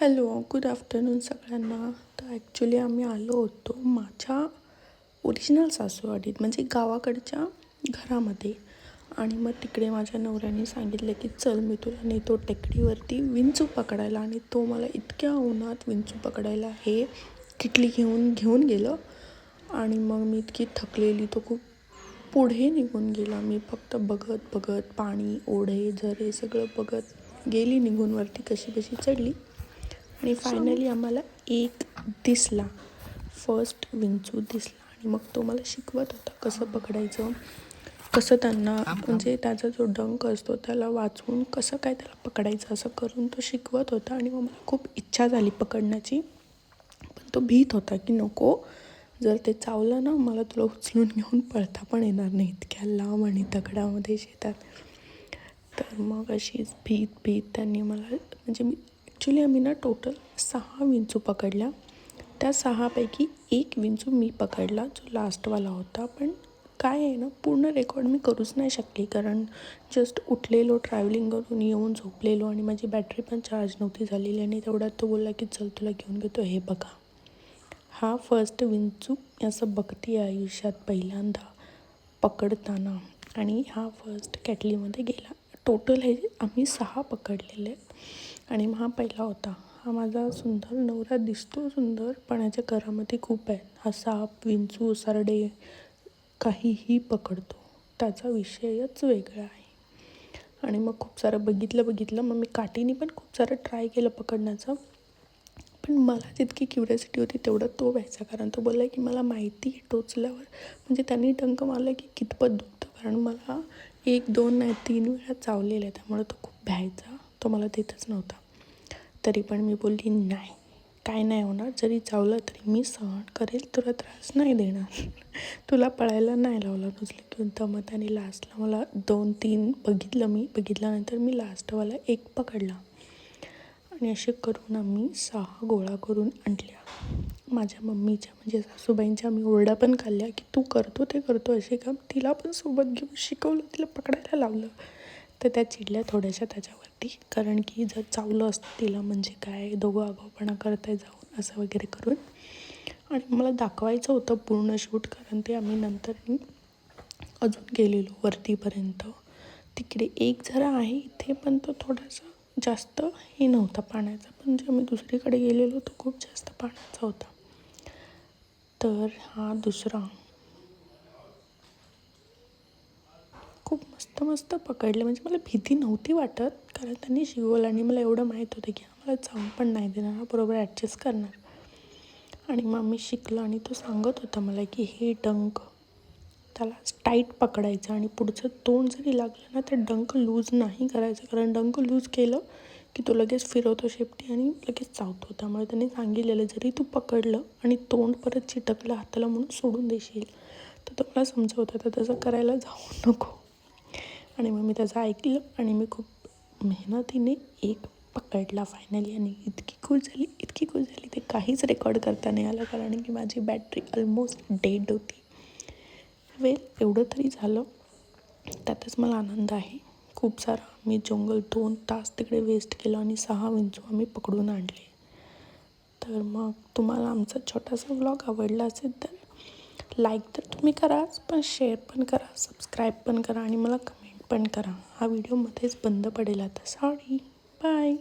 Hello good afternoon सगळ्यांना. तर actually आम्ही आलो होतो माझ्या ओरिजिनल सासूवाडीत म्हणजे गावाकडच्या घरामध्ये. आणि मग तिकडे माझ्या नवऱ्याने सांगितलं की चल मी तुला नेतो टेकडीवरती विंचू पकडायला. आणि तो मला इतक्या उन्हात विंचू पकडायला हे किटली घेऊन घेऊन गेलं. आणि मग मी इतकी थकलेली तो खूप पुढे निघून गेला. मी फक्त बघत बघत पाणी ओढे झरे सगळं बघत गेली निघून वरती कशी कशी चढली. आणि फायनली आम्हाला एक दिसला. फर्स्ट विंचू दिसला. आणि मग तो मला शिकवत होता कसं पकडायचं कसं त्यांना म्हणजे त्याचा जो डंक असतो त्याला वाचवून कसं काय त्याला पकडायचं असं करून तो शिकवत होता. आणि मग मला खूप इच्छा झाली पकडण्याची. पण तो भीत होता की नको जर ते चावलं ना मला तुला उचलून घेऊन पळता पण येणार नाही. इतक्या लांब आणि दगडामध्ये शेतात. तर मग अशीच भीत भीत त्यांनी मला म्हणजे मी ॲक्च्युली आम्ही ना टोटल सहा विंचू पकडल्या. त्या सहापैकी एक विंचू मी पकडला जो लास्टवाला होता. पण काय आहे ना पूर्ण रेकॉर्ड मी करूच नाही शकली. कारण जस्ट उठलेलो ट्रॅव्हलिंग करून येऊन झोपलेलो आणि माझी बॅटरी पण चार्ज नव्हती झालेली आणि तेवढ्यात तो बोलला की चल तुला घेऊन घेतो हे बघा. हा फर्स्ट विंचू असं बघते आयुष्यात पहिल्यांदा पकडताना. आणि हा फर्स्ट कॅटलीमध्ये गेला. टोटल हे आम्ही सहा पकडलेले. आहेत आणि हा पहिला होता. हा माझा सुंदर नवरा दिसतो सुंदर पण याच्या घरामध्ये खूप आहेत. हा साप विंचू सरडे काहीही पकडतो. त्याचा विषयच वेगळा आहे. आणि मग खूप सारं बघितलं बघितलं. मग मी काठीने पण खूप सारं ट्राय केलं पकडण्याचं. पण मला जितकी क्युरियोसिटी होती तेवढं तो व्हायचा. कारण तो बोलला की मला माहिती आहे टोचल्यावर. म्हणजे त्यांनी टंक मारला की कितपत दुखतं. कारण मला एक दोन नाही तीन वेळा चावलेलं आहे त्यामुळे तो खूप भ्यायचा. तो मला देतच नव्हता. तरी पण मी बोलली नाही काय नाही होणार. जरी चावलं तरी मी सहन करेल. तुला त्रास नाही देणार. तुला पळायला नाही लावला नुसलं घेऊन. दमत आणि लास्टला मला दोन तीन बघितलं मी. बघितल्यानंतर मी लास्टवाला एक पकडला. आणि असे करून आम्ही सहा गोळा करून आणल्या. माझ्या मम्मीच्या म्हणजे सासूबाईंच्या आम्ही ओरडा पण खाल्ल्या की तू करतो ते करतो असे काम. तिला पण सोबत घेऊन शिकवलं. तिला पकडायला लावलं. तर त्या चिडल्या थोड्याशा त्याच्यावरती. कारण की जर चावलं असतं तिला म्हणजे काय दोघं आगाऊपणा करताय जाऊन असं वगैरे करून. आणि मला दाखवायचं होतं पूर्ण शूट कारण ते आम्ही नंतर अजून गेलेलो वरतीपर्यंत. तिकडे एक जरा आहे इथे पण तो थोडासा जास्त हे नव्हता पाण्याचा. पण जे आम्ही दुसरीकडे गेलेलो तो खूप जास्त पाण्याचा होता. तर हा दुसरा. खूप मस्त मस्त पकडले. म्हणजे मला भीती नव्हती वाटत कारण त्यांनी शिकवलं आणि मला एवढं माहीत होतं की आम्हाला जाऊन पण नाही देणार बरोबर ॲडजस्ट करणार. आणि मग मी शिकलो आणि तो सांगत होता मला की हे डंक त्याला टाईट पकडायचं आणि पुढचं तोंड जरी लागलं ना तर डंक लूज नाही करायचं. कारण डंक लूज केलं की तो लगेच फिरवतो शेपटी आणि लगेच चावतो. त्यामुळे त्यांनी सांगितलेलं जरी तू पकडलं आणि तोंड परत चिटकलं हाताला म्हणून सोडून देशील तर तो मला समजवत. होता तसं करायला जाऊ नको. आणि मग मी त्याचं ऐकलं आणि मी खूप मेहनतीने एक पकडला फायनली आणि इतकी खुश झाली इतकी खुश झाली. ते काहीच रेकॉर्ड करता नाही आलं कारण की माझी बॅटरी ऑलमोस्ट डेड होती. वेल एवढं तरी झालं. त्यातच मला आनंद आहे. खूप सारा मी जंगल दोन तास तिकडे वेस्ट केलं आणि सहा विंचू आम्ही पकडून आणले. तर मग तुम्हाला आमचा छोटासा व्लॉग आवडला असेल तर लाईक तर तुम्ही कराच पण शेअर पण करा सबस्क्राईब पण करा आणि मला कमेंट पण करा. हा व्हिडिओ मध्येच बंद पडेल आता. Sorry bye